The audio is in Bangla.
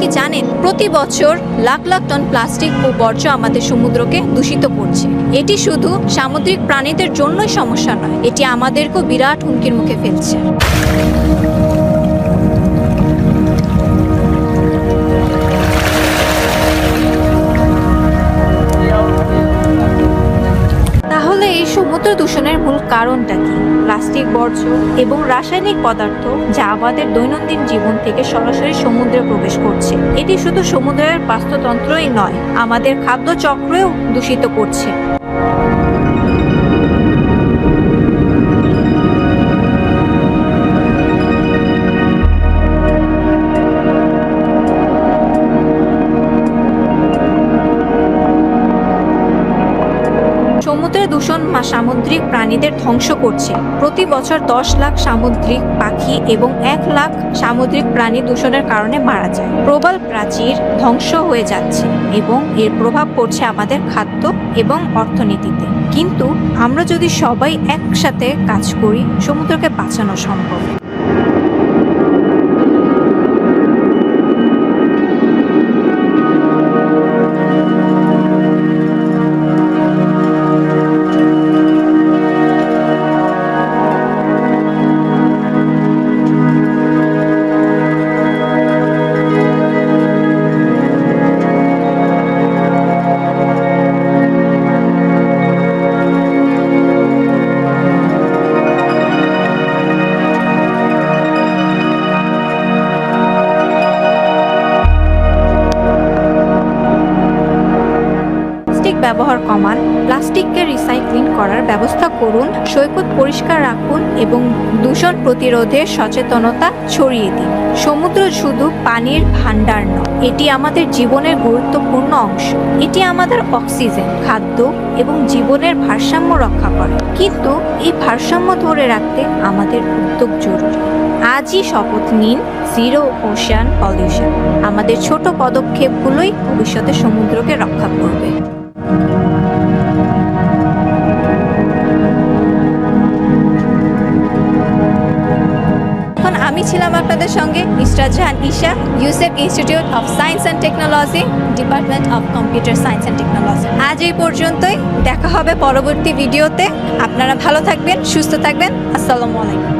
কি জানেন, প্রতি বছর লাখ লাখ টন প্লাস্টিক ও বর্জ্য আমাদের সমুদ্রকে দূষিত করছে। এটি শুধু সামুদ্রিক প্রাণীদের জন্যই সমস্যা নয়, এটি আমাদেরকেও বিরাট হুমকির মুখে ফেলছে। সমুদ্র দূষণের মূল কারণটা কি? প্লাস্টিক বর্জ্য এবং রাসায়নিক পদার্থ যা আমাদের দৈনন্দিন জীবন থেকে সরাসরি সমুদ্রে প্রবেশ করছে। এটি শুধু সমুদ্রের বাস্তুতন্ত্রই নয়, আমাদের খাদ্য চক্রেও দূষিত করছে। সমুদ্রের দূষণ সামুদ্রিক প্রাণীদের ধ্বংস করছে। প্রতি বছর দশ লাখ সামুদ্রিক পাখি এবং এক লাখ সামুদ্রিক প্রাণী দূষণের কারণে মারা যায়। প্রবাল প্রাচীর ধ্বংস হয়ে যাচ্ছে এবং এর প্রভাব পড়ছে আমাদের খাদ্য এবং অর্থনীতিতে। কিন্তু আমরা যদি সবাই একসাথে কাজ করি, সমুদ্রকে বাঁচানো সম্ভব। ব্যবহার কমান, প্লাস্টিককে রিসাইক্লিং করার ব্যবস্থা করুন, সৈকত পরিষ্কার রাখুন এবং দূষণ প্রতিরোধে সচেতনতা ছড়িয়ে দিন। সমুদ্র শুধু পানির ভাণ্ডার নয়, এটি আমাদের জীবনের গুরুত্বপূর্ণ অংশ। এটি আমাদের অক্সিজেন, খাদ্য এবং জীবনের ভারসাম্য রক্ষা করে। কিন্তু এই ভারসাম্য ধরে রাখতে আমাদের উদ্যোগ জরুরি। আজই শপথ নিন জিরো ওশান পলিউশন আমাদের ছোট পদক্ষেপগুলোই ভবিষ্যতে সমুদ্রকে রক্ষা করবে। আমি ছিলাম আপনাদের সঙ্গে Israt Jahan Isha, Yusef institute of science and technology, department of computer science and technology. আজ এই পর্যন্তই, দেখা হবে পরবর্তী ভিডিওতে। আপনারা ভালো থাকবেন, সুস্থ থাকবেন। আসসালামু আলাইকুম।